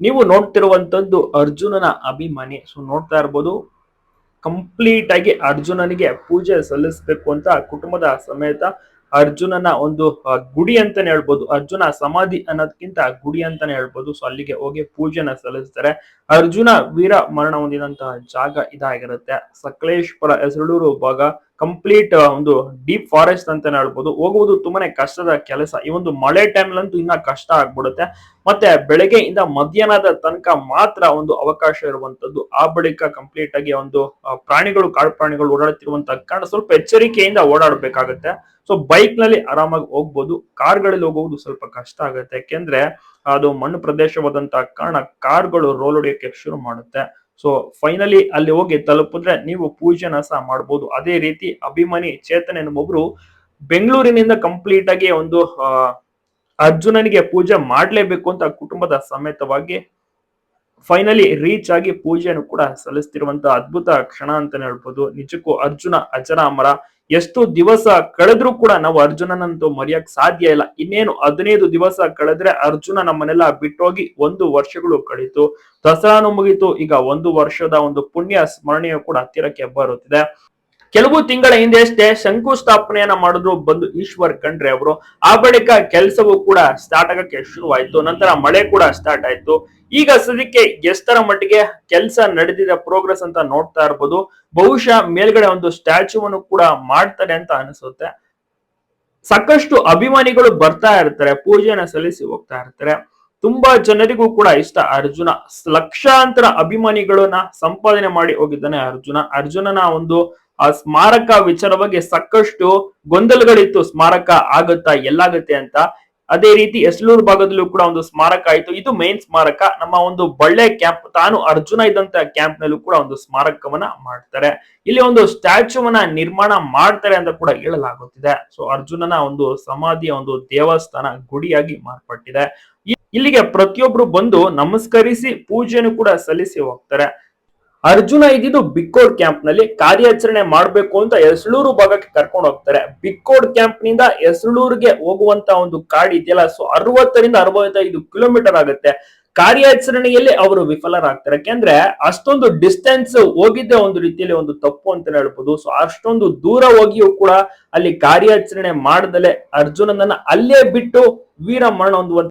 ನೀವು ನೋಡ್ತಿರುವಂತದ್ದು ಅರ್ಜುನನ ಅಭಿಮಾನಿ. ಸೊ ನೋಡ್ತಾ ಇರ್ಬೋದು ಕಂಪ್ಲೀಟ್ ಆಗಿ ಅರ್ಜುನನಿಗೆ ಪೂಜೆ ಸಲ್ಲಿಸಬೇಕು ಅಂತ ಕುಟುಂಬದ ಸಮೇತ ಅರ್ಜುನನ ಒಂದು ಗುಡಿ ಅಂತಾನೆ ಹೇಳ್ಬೋದು. ಅರ್ಜುನ ಸಮಾಧಿ ಅನ್ನೋದಕ್ಕಿಂತ ಗುಡಿ ಅಂತಾನೆ ಹೇಳ್ಬೋದು. ಸೊ ಅಲ್ಲಿಗೆ ಹೋಗಿ ಪೂಜೆನ ಸಲ್ಲಿಸ್ತಾರೆ. ಅರ್ಜುನ ವೀರ ಮರಣ ಹೊಂದಿದಂತಹ ಜಾಗ ಇದಾಗಿರುತ್ತೆ. ಸಕಲೇಶ್ವರ ಹೆಸರೂರು ಭಾಗ. ಕಂಪ್ಲೀಟ್ ಒಂದು ಡೀಪ್ ಫಾರೆಸ್ಟ್ ಅಂತಾನೆ ಹೇಳ್ಬೋದು. ಹೋಗುವುದು ತುಂಬಾನೇ ಕಷ್ಟದ ಕೆಲಸ. ಈ ಒಂದು ಮಳೆ ಟೈಮ್ಲಂತೂ ಇನ್ನ ಕಷ್ಟ ಆಗ್ಬಿಡುತ್ತೆ. ಮತ್ತೆ ಬೆಳಗ್ಗೆಯಿಂದ ಮಧ್ಯಾಹ್ನದ ತನಕ ಮಾತ್ರ ಒಂದು ಅವಕಾಶ ಇರುವಂತದ್ದು. ಆ ಬಳಿಕ ಕಂಪ್ಲೀಟ್ ಆಗಿ ಒಂದು ಪ್ರಾಣಿಗಳು, ಕಾಡು ಪ್ರಾಣಿಗಳು ಓಡಾಡ್ತಿರುವಂತ ಕಾರಣ ಸ್ವಲ್ಪ ಎಚ್ಚರಿಕೆಯಿಂದ ಓಡಾಡಬೇಕಾಗುತ್ತೆ. ಸೊ ಬೈಕ್ನಲ್ಲಿ ಆರಾಮಾಗಿ ಹೋಗ್ಬೋದು. ಕಾರ್ಗಳಲ್ಲಿ ಹೋಗುವುದು ಸ್ವಲ್ಪ ಕಷ್ಟ ಆಗುತ್ತೆ. ಯಾಕೆಂದ್ರೆ, ಅದು ಮಣ್ಣು ಪ್ರದೇಶವಾದಂತಹ ಕಾರಣ, ಕಾರ್ಗಳು ರೋಲ್ ಹೊಡೆಯಕ್ಕೆ ಶುರು ಮಾಡುತ್ತೆ. ಸೊ ಫೈನಲಿ ಅಲ್ಲಿ ಹೋಗಿ ತಲುಪಿದ್ರೆ ನೀವು ಪೂಜೆನ ಸಹ ಮಾಡಬಹುದು ಅದೇ ರೀತಿ ಅಭಿಮಾನಿ, ಚೇತನ್ ಎನ್ನುವೊಬ್ರು ಬೆಂಗಳೂರಿನಿಂದ ಕಂಪ್ಲೀಟ್ ಆಗಿ ಒಂದು ಅರ್ಜುನನಿಗೆ ಪೂಜೆ ಮಾಡ್ಲೇಬೇಕು ಅಂತ ಕುಟುಂಬದ ಸಮೇತವಾಗಿ ಫೈನಲಿ ರೀಚ್ ಆಗಿ ಪೂಜೆಯನ್ನು ಕೂಡ ಸಲ್ಲಿಸ್ತಿರುವಂತಹ ಅದ್ಭುತ ಕ್ಷಣ ಅಂತಾನೆ ಹೇಳ್ಬೋದು. ನಿಜಕ್ಕೂ ಅರ್ಜುನ, ಅಜರಾಮರ ಎಷ್ಟು ದಿವಸ ಕಳೆದ್ರೂ ಕೂಡ ನಾವು ಅರ್ಜುನನಂತೂ ಮರೆಯಕ್ ಸಾಧ್ಯ ಇಲ್ಲ. ಇನ್ನೇನು ಹದಿನೈದು ದಿವಸ ಕಳೆದ್ರೆ ಅರ್ಜುನ ನಮ್ಮನ್ನೆಲ್ಲ ಬಿಟ್ಟೋಗಿ ಒಂದು ವರ್ಷಗಳು ಕಳೀತು. ದಸರಾನು ಮುಗಿತು. ಈಗ ಒಂದು ವರ್ಷದ ಒಂದು ಪುಣ್ಯ ಸ್ಮರಣೆಯು ಕೂಡ ಹತ್ತಿರಕ್ಕೆ ಬರುತ್ತಿದೆ. ಕೆಲವು ತಿಂಗಳ ಹಿಂದೆ ಅಷ್ಟೇ ಶಂಕುಸ್ಥಾಪನೆಯನ್ನ ಮಾಡಿದ್ರು ಬಂದು ಈಶ್ವರ್ ಖಂಡ್ರೆ ಅವರು. ಆ ಬಳಿಕ ಕೆಲಸವೂ ಕೂಡ ಸ್ಟಾರ್ಟ್ ಆಗಕ್ಕೆ ಶುರುವಾಯ್ತು. ನಂತರ ಮಳೆ ಕೂಡ ಸ್ಟಾರ್ಟ್ ಆಯ್ತು. ಈಗ ಸದ್ಯಕ್ಕೆ ಎಷ್ಟರ ಮಟ್ಟಿಗೆ ಕೆಲಸ ನಡೆದಿದೆ ಪ್ರೋಗ್ರೆಸ್ ಅಂತ ನೋಡ್ತಾ ಇರ್ಬೋದು. ಬಹುಶಃ ಮೇಲ್ಗಡೆ ಒಂದು ಸ್ಟ್ಯಾಚ್ಯೂವನ್ನು ಕೂಡ ಮಾಡ್ತಾರೆ ಅಂತ ಅನಿಸುತ್ತೆ. ಸಾಕಷ್ಟು ಅಭಿಮಾನಿಗಳು ಬರ್ತಾ ಇರ್ತಾರೆ, ಪೂಜೆಯನ್ನ ಸಲ್ಲಿಸಿ ಹೋಗ್ತಾ ಇರ್ತಾರೆ. ತುಂಬಾ ಜನರಿಗೂ ಕೂಡ ಇಷ್ಟ ಅರ್ಜುನ. ಲಕ್ಷಾಂತರ ಅಭಿಮಾನಿಗಳನ್ನ ಸಂಪಾದನೆ ಮಾಡಿ ಹೋಗಿದ್ದಾನೆ ಅರ್ಜುನ. ಅರ್ಜುನನ ಒಂದು ಆ ಸ್ಮಾರಕ ವಿಚಾರವಾಗಿ ಸಾಕಷ್ಟು ಗೊಂದಲಗಳಿತ್ತು. ಸ್ಮಾರಕ ಆಗತ್ತಾ ಎಲ್ಲಾಗುತ್ತೆ ಅಂತ. ಅದೇ ರೀತಿ ಎಸ್ಲೂರು ಭಾಗದಲ್ಲೂ ಕೂಡ ಒಂದು ಸ್ಮಾರಕ ಆಯಿತು. ಇದು ಮೇನ್ ಸ್ಮಾರಕ. ನಮ್ಮ ಒಂದು ಬಳ್ಳೆ ಕ್ಯಾಂಪ್ ತಾನು ಅರ್ಜುನ ಇದ್ದಂತ ಕ್ಯಾಂಪ್ ನಲ್ಲೂ ಕೂಡ ಒಂದು ಸ್ಮಾರಕವನ್ನ ಮಾಡ್ತಾರೆ. ಇಲ್ಲಿ ಒಂದು ಸ್ಟ್ಯಾಚ್ಯೂವನ್ನ ನಿರ್ಮಾಣ ಮಾಡ್ತಾರೆ ಅಂತ ಕೂಡ ಹೇಳಲಾಗುತ್ತಿದೆ. ಸೊ ಅರ್ಜುನನ ಒಂದು ಸಮಾಧಿಯ ಒಂದು ದೇವಸ್ಥಾನ ಗುಡಿಯಾಗಿ ಮಾರ್ಪಟ್ಟಿದೆ. ಇಲ್ಲಿಗೆ ಪ್ರತಿಯೊಬ್ರು ಬಂದು ನಮಸ್ಕರಿಸಿ ಪೂಜೆಯನ್ನು ಕೂಡ ಸಲ್ಲಿಸಿ ಹೋಗ್ತಾರೆ. ಅರ್ಜುನ ಇದ್ದಿದ್ದು ಬಿಕ್ಕೋಡ್ ಕ್ಯಾಂಪ್ನಲ್ಲಿ ಕಾರ್ಯಾಚರಣೆ ಮಾಡಬೇಕು ಅಂತ ಎಸ್ಳೂರು ಭಾಗಕ್ಕೆ ಕರ್ಕೊಂಡು ಹೋಗ್ತಾರೆ. ಬಿಕ್ಕೋಡ್ ಕ್ಯಾಂಪ್ನಿಂದ ಎಸ್ಳೂರಿಗೆ ಹೋಗುವಂತ ಒಂದು ಕಾಡ್ ಇದೆಯಲ್ಲ, ಸೊ ಅರವತ್ತರಿಂದ ಅರವತ್ತೈದು ಕಿಲೋಮೀಟರ್ ಆಗುತ್ತೆ. ಕಾರ್ಯಾಚರಣೆಯಲ್ಲಿ ಅವರು ವಿಫಲರಾಗ್ತಾರೆ. ಯಾಕೆಂದ್ರೆ ಅಷ್ಟೊಂದು ಡಿಸ್ಟೆನ್ಸ್ ಹೋಗಿದ್ದೆ ಒಂದು ರೀತಿಯಲ್ಲಿ ಒಂದು ತಪ್ಪು ಅಂತ ಹೇಳ್ಬೋದು. ಸೊ ಅಷ್ಟೊಂದು ದೂರ ಹೋಗಿಯೂ ಕೂಡ ಅಲ್ಲಿ ಕಾರ್ಯಾಚರಣೆ ಮಾಡದಲೆ ಅರ್ಜುನನನ್ನ ಅಲ್ಲೇ ಬಿಟ್ಟು ವೀರ ಮರಣ ಹೊಂದುವಂತ